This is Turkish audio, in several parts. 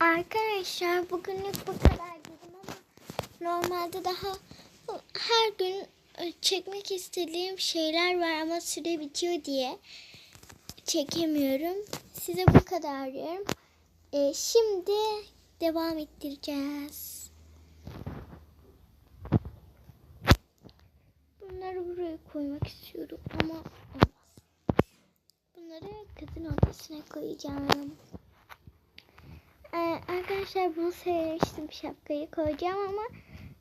Arkadaşlar bugünlük bu kadar dedim ama normalde daha her gün e, çekmek istediğim şeyler var ama süre bitiyor diye çekemiyorum. Size bu kadar diyorum. E, şimdi devam ettireceğiz. Bunları buraya koymak istiyorum ama olmaz. Bunları kızın odasına koyacağım. Ee, arkadaşlar bunu söylemiştim şapkayı koyacağım ama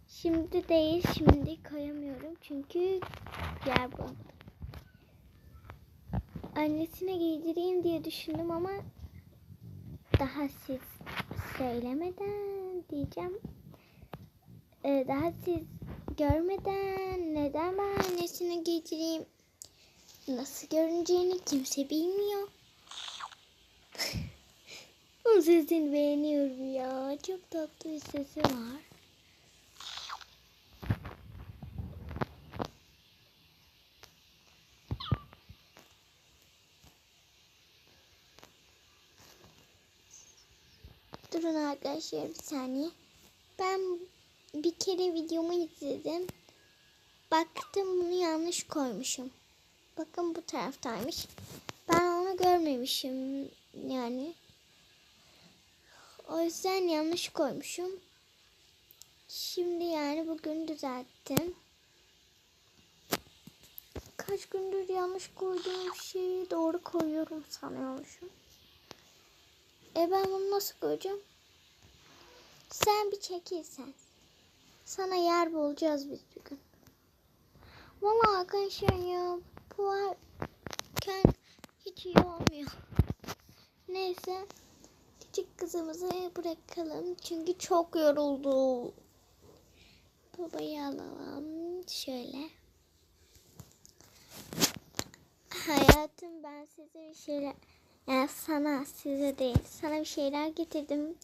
şimdi değil şimdi koyamıyorum çünkü yer bulamadım. Annesine giydireyim diye düşündüm ama daha siz söylemeden diyeceğim. Ee, daha siz görmeden neden ben annesine giydireyim nasıl görüneceğini kimse bilmiyor. Onun sesini beğeniyorum ya. Çok tatlı bir sesi var. Durun arkadaşlar bir saniye. Ben bir kere videomu izledim. Baktım bunu yanlış koymuşum. Bakın bu taraftaymış. Ben onu görmemişim yani. O yüzden yanlış koymuşum. Şimdi yani bugün düzelttim. Kaç gündür yanlış koyduğum şeyi doğru koyuyorum sanıyormuşum. E ben bunu nasıl koyacağım? Sen bir çekilsen. Sana yer bulacağız biz bir gün. Valla arkadaşlar ya bu varken hiç iyi olmuyor. Neyse küçük kızımızı bırakalım. Çünkü çok yoruldu. Babayı alalım. Şöyle. Hayatım ben size bir şeyler yani sana size değil sana bir şeyler getirdim.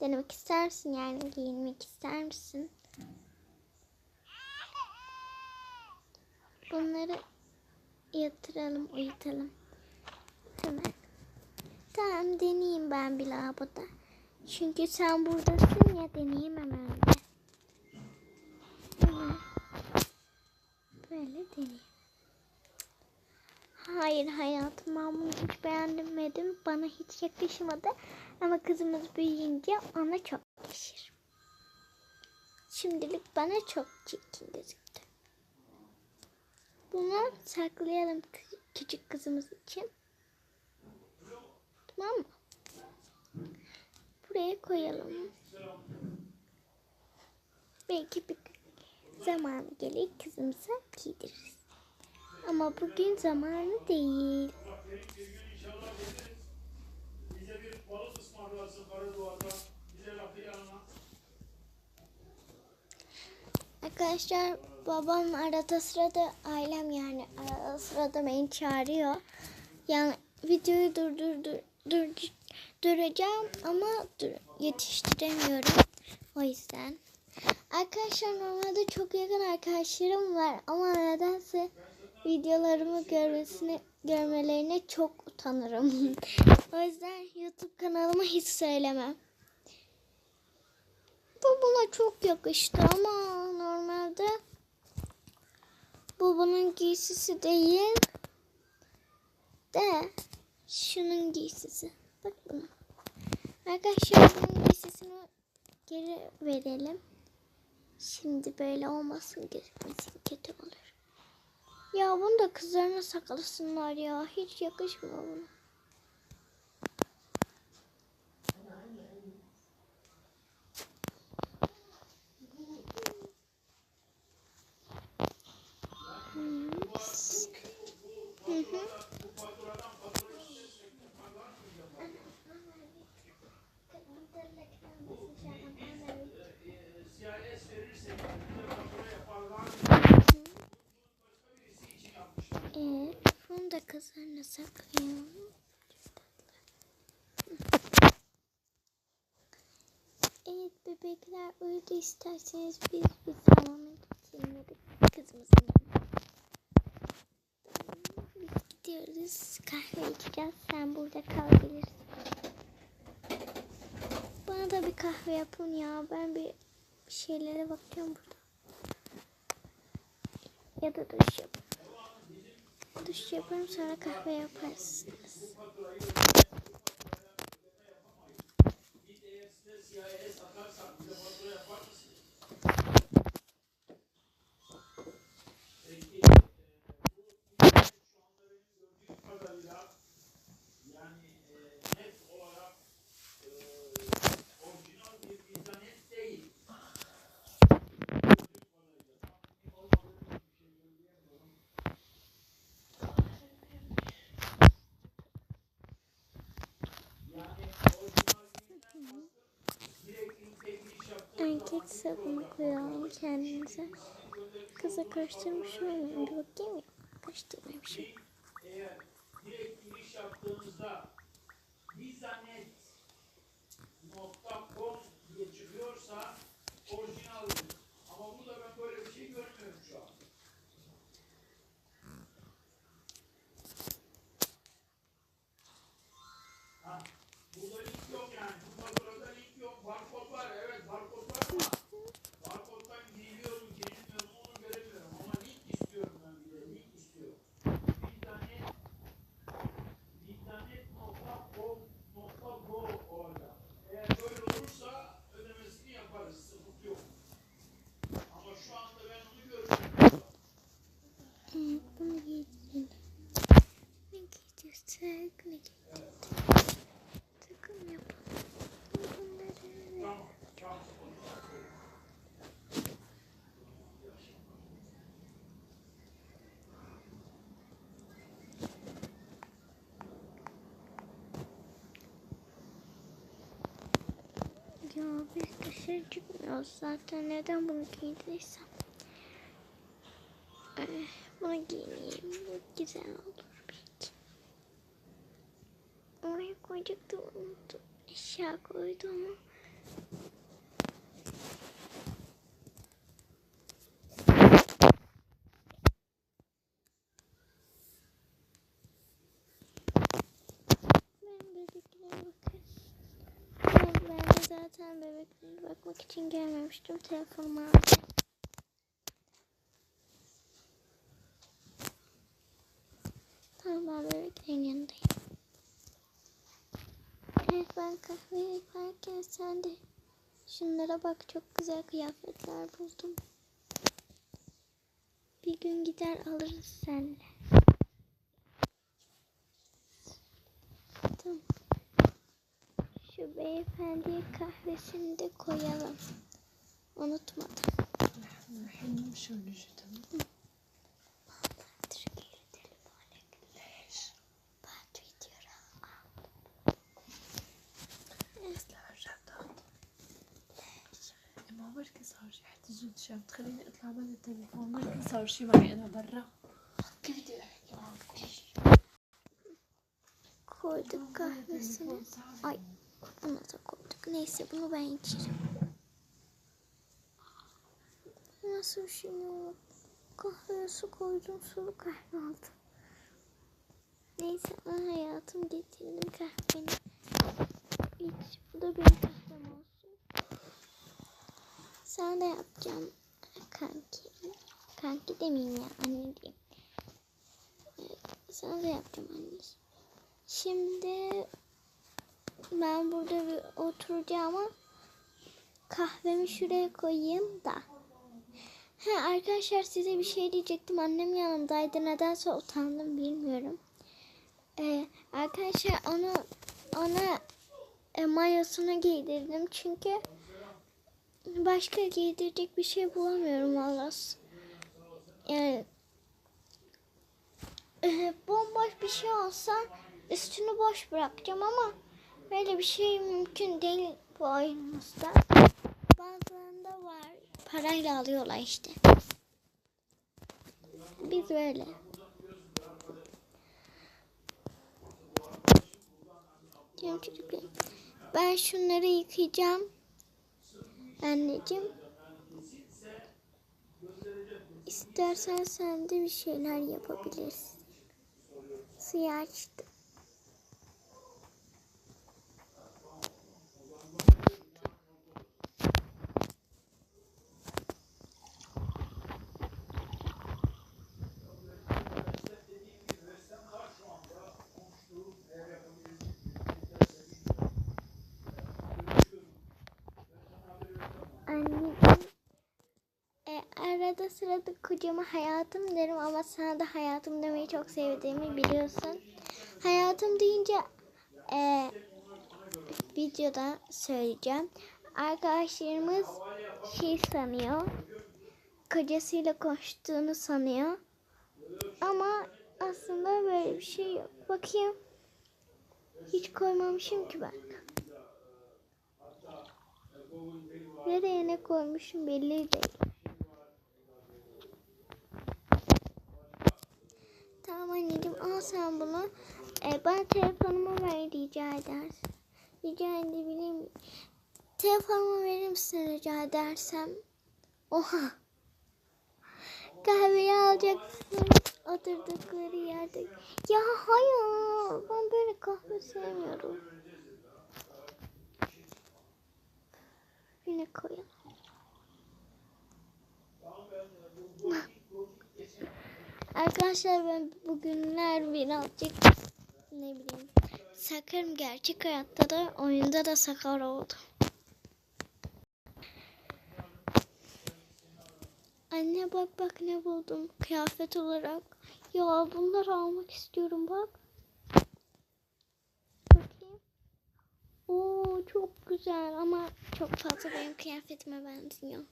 Denemek ister misin yani giyinmek ister misin? Bunları yatıralım uyutalım. Hemen. Tamam deneyeyim ben bir lavaboda. Çünkü sen buradasın ya deneyeyim hemen de. Böyle deneyeyim. Hayır hayatım ben bunu hiç beğenmedim. Bana hiç yakışmadı. Ama kızımız büyüyünce ona çok yakışır. Şimdilik bana çok çirkin gözüktü. Bunu saklayalım kü- küçük kızımız için. Tamam mı? Buraya koyalım. Belki bir zaman gelir kızımıza giydiririz. Ama bugün zamanı değil. Arkadaşlar babam arada sırada ailem yani arada sırada beni çağırıyor. Yani videoyu durdur dur, dur, duracağım ama dur, yetiştiremiyorum. O yüzden. Arkadaşlar normalde çok yakın arkadaşlarım var ama nedense videolarımı görmesine görmelerine çok utanırım. o yüzden YouTube kanalıma hiç söylemem. Bu buna çok yakıştı ama normalde bu bunun giysisi değil de şunun giysisi. Bak buna. Arkadaşlar bunun giysisini geri verelim. Şimdi böyle olmasın gözükmesin kötü olur. Ya bunu da kızlarına saklasınlar ya. Hiç yakışmıyor buna. Da kızlarına saklayalım. Evet bebekler uyudu isterseniz biz bir salona geçelim kızımızın. Biz gidiyoruz kahve içeceğiz sen burada kalabilirsin. Bana Bana kahve yapın ya. Ben bir bir şeylere bakıyorum burada. Ya da duş yap. Duş yaparım sonra kahve yaparsınız. kadarıyla yani e, net olarak e, orijinal bir internet değil. Erkek sabunu koyalım kendimize. Kıza karıştırmış olmayayım. Bir bakayım ya. Karıştırmamışım. Eğer direkt giriş yaptığınızda bizanet.com diye çıkıyorsa orijinaldir. Ama burada ben böyle bir şey görmüyorum şu an. Ha, burada link yok yani. Bu faturada link yok. Barkod var. Evet barkod var ama barkoddan giriliyorum, girilmiyorum onu göremiyorum. Ama link istiyorum ben bir de. Link istiyorum. İnternet internet.com.go orada. Eğer böyle olursa ödemesini yaparız. Sıkıntı yok. Ama şu anda ben onu görmüyorum. Evet, bunu giyeceğim. Ne giyeceksek ne giyeceğiz? Takım yapalım. Bunları Tamam. Tamam. Ya biz dışarı çıkmıyoruz zaten. Neden bunu giydiysem. Eh, bunu giyineyim. Bu güzel olur belki. Oraya koyacaktım unuttum. Eşya koydum ama. Ben bebeklere bakayım. Ben, ben de bebeklere bakmak için gelmemiştim. Telefonumu. Tamam ben bebeklerin yanındayım. Evet ben kahve yaparken sen de şunlara bak çok güzel kıyafetler buldum. Bir gün gider alırız seninle. Tamam. Şu beyefendiye kahvesini de koyalım. Unutmadım. الحين نمشي ونجي تمام Türkiye'ye telefon ليش؟ بعد فيديو بس لا رجعت ضغط ما بركي صار شي احتجت شاب تخليني اطلع من التليفون بركي صار شي معي انا برا كيف بدي احكي معك koyduk kahvesini. Ay buna da koyduk. Neyse bunu ben içerim. Nasıl bir şey yok. Kahveye su koydum sulu kahve aldım. Neyse ah hayatım getirdim kahveni. İç bu da benim kahvem olsun. Sana da yapacağım kanki. Kanki demeyeyim ya anne diyeyim. Sana da yapacağım anneciğim. Şimdi ben burada bir oturacağım ama kahvemi şuraya koyayım da. He arkadaşlar size bir şey diyecektim. Annem yanımdaydı. Nedense utandım bilmiyorum. Ee, arkadaşlar onu ona e, mayosunu giydirdim çünkü başka giydirecek bir şey bulamıyorum vallahi. Yani e, bomboş bir şey olsa üstünü boş bırakacağım ama böyle bir şey mümkün değil bu oyunumuzda. Bazılarında var. Parayla alıyorlar işte. Biz böyle. Canım çocuklarım. Ben şunları yıkayacağım. Anneciğim. İstersen sen de bir şeyler yapabilirsin. Suyu açtım. Sırada kocama hayatım derim ama sana da hayatım demeyi çok sevdiğimi biliyorsun. Hayatım deyince e, videoda söyleyeceğim. Arkadaşlarımız şey sanıyor. Kocasıyla konuştuğunu sanıyor. Ama aslında böyle bir şey yok. Bakayım. Hiç koymamışım ki ben. Nereye ne koymuşum belli değil. Tamam anneciğim al sen bunu. Ee, bana telefonumu ver rica edersin. Rica edebilir? Telefonumu verir misin rica edersem? Oha. Kahveyi alacaksın. Oturdukları yerde. Ya hayır. Ben böyle kahve sevmiyorum. Yine koyalım. Arkadaşlar ben bugünler birazcık ne bileyim sakarım gerçek hayatta da oyunda da sakar oldum. Anne bak bak ne buldum kıyafet olarak. Ya bunları almak istiyorum bak. Bakayım. Oo çok güzel ama çok fazla benim kıyafetime benziyor.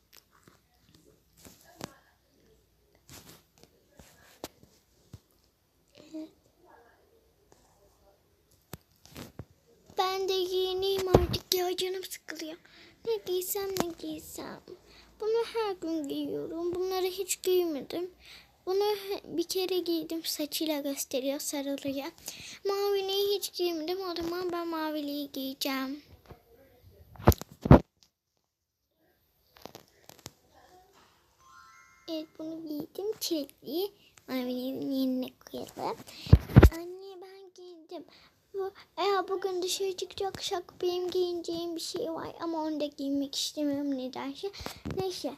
De giyineyim artık ya canım sıkılıyor. Ne giysem ne giysem. Bunu her gün giyiyorum. Bunları hiç giymedim. Bunu bir kere giydim. Saçıyla gösteriyor sarılıyor. Maviliği hiç giymedim. O zaman ben maviliği giyeceğim. Evet bunu giydim. Çilekliği maviliğin yerine koyalım. Anne ben giydim. Bu, eğer bugün dışarı çıkacaksak benim giyineceğim bir şey var ama onu da giymek istemiyorum nedense. Neyse.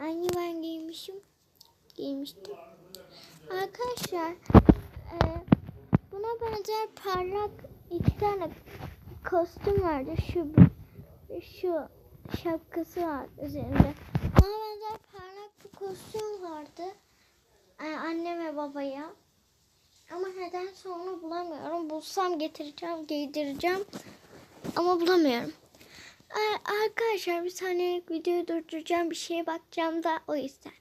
Anne ben giymişim. Giymiştim. Arkadaşlar e, buna benzer parlak iki tane kostüm vardı. Şu şu şapkası var üzerinde. Buna benzer parlak bir kostüm vardı. E, anne ve babaya. Ama nedense onu bulamıyorum. Bulsam getireceğim, giydireceğim. Ama bulamıyorum. Ee, Arkadaşlar bir saniyelik videoyu durduracağım. Bir şeye bakacağım da o yüzden.